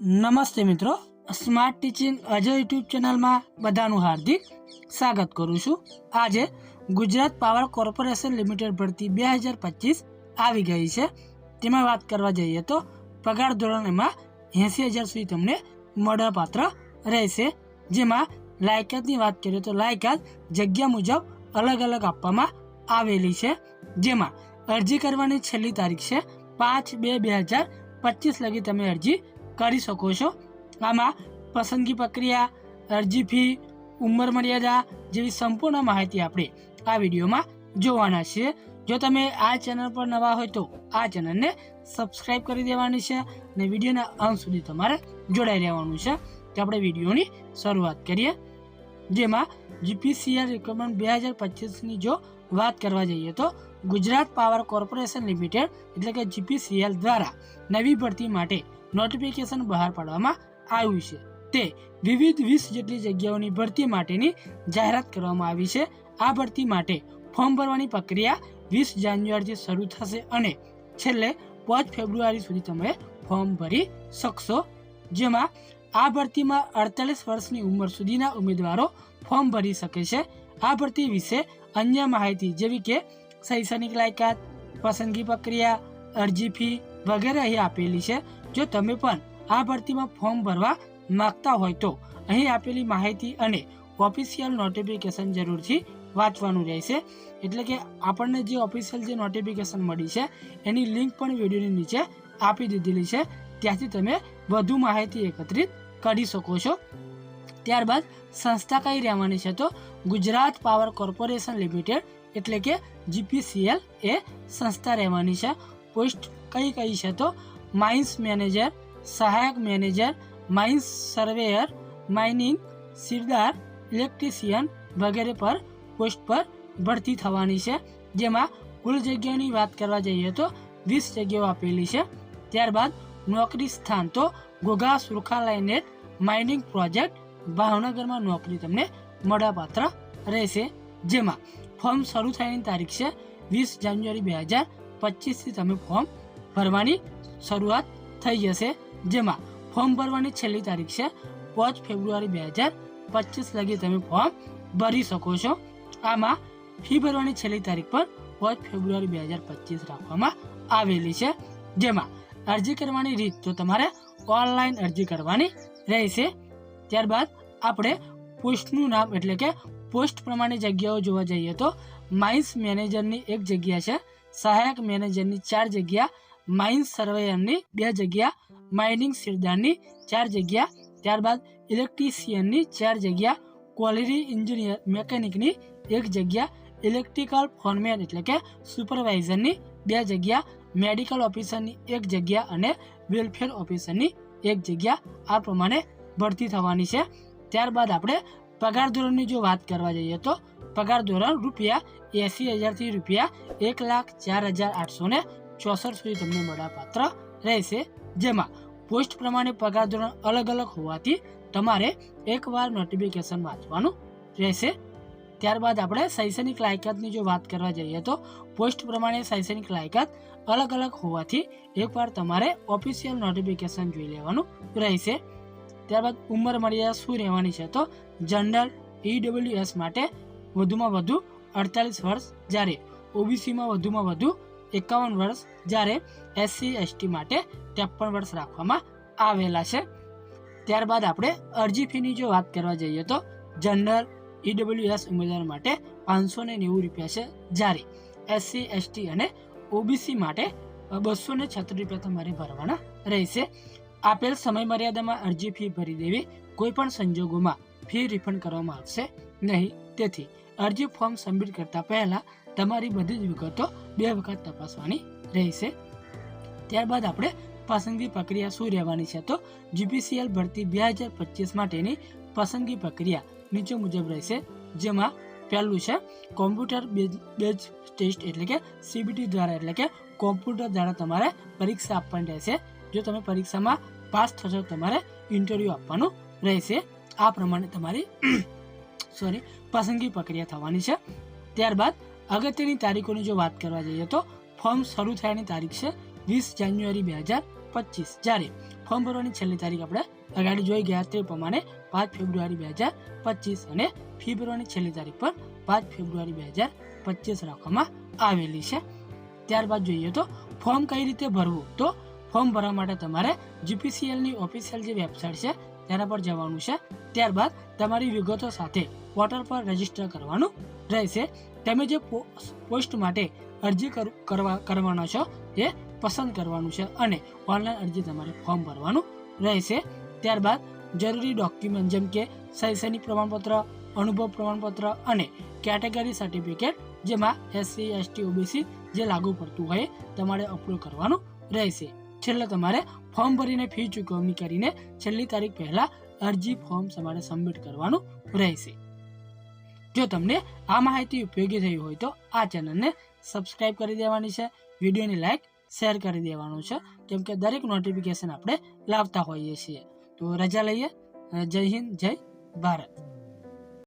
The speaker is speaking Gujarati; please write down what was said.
નમસ્તે મિત્રો. સ્માર્ટ ટીચિંગ અજય યુટ્યુબ ચેનલમાં બધાનું હાર્દિક સ્વાગત કરું છું. આજે ગુજરાત પાવર કોર્પોરેશન લિમિટેડ ભરતી બે હજાર પચીસ આવી ગઈ છે. તેમાં વાત કરવા જઈએ તો પગાર ધોરણ એમાં એંસી હજાર સુધી તમને મળવાપાત્ર રહેશે. જેમાં લાયકાતની વાત કરીએ તો લાયકાત જગ્યા મુજબ અલગ અલગ આપવામાં આવેલી છે. જેમાં અરજી કરવાની છેલ્લી તારીખ છે પાંચ બે બે હજાર પચીસ લગી તમે અરજી કરી શકો છો. આમાં પસંદગી પ્રક્રિયા, અરજી ફી, ઉંમર મર્યાદા જેવી સંપૂર્ણ માહિતી આપણે આ વિડીયોમાં જોવાના છીએ. જો તમે આ ચેનલ પર નવા હોય તો આ ચેનલને સબસ્ક્રાઈબ કરી દેવાની છે અને વિડીયોના અંત સુધી તમારે જોડાઈ રહેવાનું છે. તો આપણે વિડીયોની શરૂઆત કરીએ. જેમાં જીપીસીએલ રિક્વાયરમેન્ટ બે હજાર પચીસની જો વાત કરવા જઈએ તો ગુજરાત પાવર કોર્પોરેશન લિમિટેડ એટલે કે જીપીસીએલ દ્વારા નવી ભરતી માટે નોટિફિકેશન બહાર પાડવામાં આવ્યું છે. તે વિવિધ વીસ જેટલી જગ્યાઓની ભરતી માટેની જાહેરાત કરવામાં આવી છે. આ ભરતી માટે ફોર્મ ભરવાની પ્રક્રિયા વીસ જાન્યુઆરીથી શરૂ થશે અને છેલ્લે પાંચ ફેબ્રુઆરી સુધી તમે ફોર્મ ભરી શકશો. જેમાં આ ભરતીમાં અડતાલીસ વર્ષની ઉંમર સુધીના ઉમેદવારો ફોર્મ ભરી શકે છે. આ ભરતી વિશે અન્ય માહિતી જેવી કે શૈક્ષણિક લાયકાત, પસંદગી પ્રક્રિયા, અરજી ફી વગેરે અહીં આપેલી છે. જો તમે પણ આ ભરતીમાં ફોર્મ ભરવા માંગતા હોય તો અહીં આપેલી માહિતી અને ઓફિશિયલ નોટિફિકેશન જરૂરથી વાંચવાનું રહેશે. એટલે કે આપણને જે ઓફિશિયલ જે નોટિફિકેશન મળી છે, એની લિંક પણ વિડીયોની નીચે આપી દીધેલી છે. ત્યાંથી તમે વધુ માહિતી એકત્રિત કરી શકો છો. ત્યારબાદ સંસ્થા કઈ રહેવાની છે તો ગુજરાત પાવર કોર્પોરેશન લિમિટેડ એટલે કે જીપીસીએલ એ સંસ્થા રહેવાની છે. પોસ્ટ કઈ કઈ છે તો માઇન્સ મેનેજર સહાયક manager mines surveyor mining sirdar electrician વગેરે પર પોસ્ટ પર ભરતી થવાની છે. જેમાં કુલ જગ્યાની વાત કરવા જઈએ તો વીસ જગ્યાઓ આપેલી છે. ત્યારબાદ નોકરી સ્થાન તો Ghogha Surkha lignite mining project ભાવનગરમાં નોકરી તમને મળવાપાત્ર રહેશે. જેમાં ફોર્મ શરૂ થયાની તારીખ છે વીસ જાન્યુઆરી બે હજાર પચીસથી તમે ફોર્મ ભરવાની શરૂઆત થઈ જશે, જેમાં ફોર્મ ભરવાની છેલ્લી તારીખ છે, પાંચ ફેબ્રુઆરી બે હજાર પચીસ લગી તમે ફોર્મ ભરી શકો છો. આમાં ફી ભરવાની છેલ્લી તારીખ પર પાંચ ફેબ્રુઆરી બે હજાર પચીસ રાખવામાં આવેલી છે, જેમાં અરજી કરવાની રીત તો તમારે ઓનલાઈન અરજી કરવાની રહેશે. ત્યારબાદ આપણે પોસ્ટનું નામ એટલે કે પોસ્ટ પ્રમાણે જગ્યાઓ જોવા જઈએ તો માઇન્સ મેનેજરની એક જગ્યા છે, સહાયક મેનેજરની ચાર જગ્યા માઇન્સ સર્વેયરની બે જગ્યા માઇનિંગ સિરદારની ચાર જગ્યા, ત્યારબાદ ઇલેક્ટ્રિશિયનની ચાર જગ્યા ક્વોલિટી એન્જિનિયર મેકેનિકની એક જગ્યા ઇલેક્ટ્રિકલ ફોર્મેન એટલે કે સુપરવાઇઝરની બે જગ્યા મેડિકલ ઓફિસરની એક જગ્યા અને વેલફેર ઓફિસરની એક જગ્યા આ પ્રમાણે ભરતી થવાની છે. ત્યારબાદ આપણે પગાર ધોરણની જો વાત કરવા જઈએ તો પગાર ધોરણ રૂપિયા એંસી હજારથી રૂપિયા એક લાખ ચાર હજાર આઠસો ને ચોસઠ સુધી તમને મળવાપાત્ર રહેશે. જેમાં પોસ્ટ પ્રમાણે પગાર ધોરણ અલગ અલગ હોવાથી તમારે એકવાર નોટિફિકેશન વાંચવાનું રહેશે. ત્યારબાદ આપણે શૈક્ષણિક લાયકાતની જો વાત કરવા જઈએ તો પોસ્ટ પ્રમાણે શૈક્ષણિક લાયકાત અલગ અલગ હોવાથી એકવાર તમારે ઓફિશિયલ નોટિફિકેશન જોઈ લેવાનું રહેશે. ત્યારબાદ ઉંમર મર્યાદા શું રહેવાની છે તો જનરલ ઈડબ્લ્યુએસ માટે વધુમાં વધુ અડતાલીસ વર્ષ. જ્યારે ઓબીસીમાં વધુમાં વધુ એકાવન વર્ષ જ્યારે એસસી એસટી માટે ત્રેપન વર્ષ રાખવામાં આવેલા છે. ત્યારબાદ આપણે અરજી ફીની જો વાત કરવા જઈએ તો જનરલ ઈડબ્લ્યુએસ ઉમેદવાર માટે પાંચસો ને નેવું રૂપિયા છે જ્યારે એસસી એસટી અને ઓબીસી માટે બસો ને છત્રીસ રૂપિયા તમારે ભરવાના રહેશે. આપેલ સમય મર્યાદામાં અરજી ફી ભરી દેવી કોઈપણ સંજોગોમાં ફી રિફંડ કરવામાં આવશે નહીં. તેથી અરજી ફોર્મ સબમિટ કરતા પહેલા તમારી બધી જ વિગતો બે વખત તપાસવાની રહેશે. ત્યારબાદ આપણે પસંદગી પ્રક્રિયા શું રહેવાની છે તો જીપીસીએલ ભરતી બે હજાર પચીસ માટેની પસંદગી પ્રક્રિયા નીચે મુજબ રહેશે. જેમાં પહેલું છે કોમ્પ્યુટર બેઝ ટેસ્ટ એટલે કે સીબીટી દ્વારા એટલે કે કોમ્પ્યુટર દ્વારા તમારે પરીક્ષા આપવાની રહેશે. જો તમે પરીક્ષામાં પાસ થશો તમારે ઇન્ટરવ્યૂ આપવાનું રહેશે. આ પ્રમાણે તમારી સોરી, પસંદગી પ્રક્રિયા થવાની છે. ત્યારબાદ અગત્યની તારીખોની જો વાત કરવા જઈએ તો ફોર્મ શરૂ થયાની તારીખ છે વીસ જાન્યુઆરી બે હજાર પચીસ. જ્યારે ફોર્મ ભરવાની છેલ્લી તારીખ આપણે અગાડી જોઈ ગયા તે પ્રમાણે પાંચ ફેબ્રુઆરી બે હજાર પચીસ અને ફી ભરવાની છેલ્લી તારીખ પર પાંચ ફેબ્રુઆરી બે હજાર પચીસ રાખવામાં આવેલી છે. ત્યારબાદ જોઈએ તો ફોર્મ કઈ રીતે ભરવું? તો ફોર્મ ભરવા માટે તમારે જીપીસીએલની ઓફિશિયલ જે વેબસાઇટ છે તેના પર જવાનું છે. ત્યારબાદ તમારી વિગતો સાથે પોર્ટલ પર રજિસ્ટર કરવાનું રહેશે. તમે જે પોસ્ટ માટે અરજી કરવા, કરવાનો છો તે પસંદ કરવાનું છે અને ઓનલાઈન અરજી તમારે ફોર્મ ભરવાનું રહેશે. ત્યારબાદ જરૂરી ડોક્યુમેન્ટ જેમ કે શૈક્ષણિક પ્રમાણપત્ર, અનુભવ પ્રમાણપત્ર અને કેટેગરી સર્ટિફિકેટ જેમાં એસસી એસટી ઓબીસી જે લાગુ પડતું હોય તમારે અપલોડ કરવાનું રહેશે. છેલ્લે તમારે ફોર્મ ભરીને ફી ચૂકવણી કરીને છેલ્લી તારીખ પહેલા અરજી ફોર્મ તમારે સબમિટ કરવાનું રહેશે. જો તમને આ માહિતી ઉપયોગી થઈ હોય તો આ ચેનલને સબસ્ક્રાઇબ કરી દેવાની છે, વિડીયોની લાઇક શેર કરી દેવાનું છે, કેમ કે દરેક નોટિફિકેશન આપણે લાવતા હોઈએ છીએ. તો રજા લઈએ. જય હિન્દ, જય ભારત.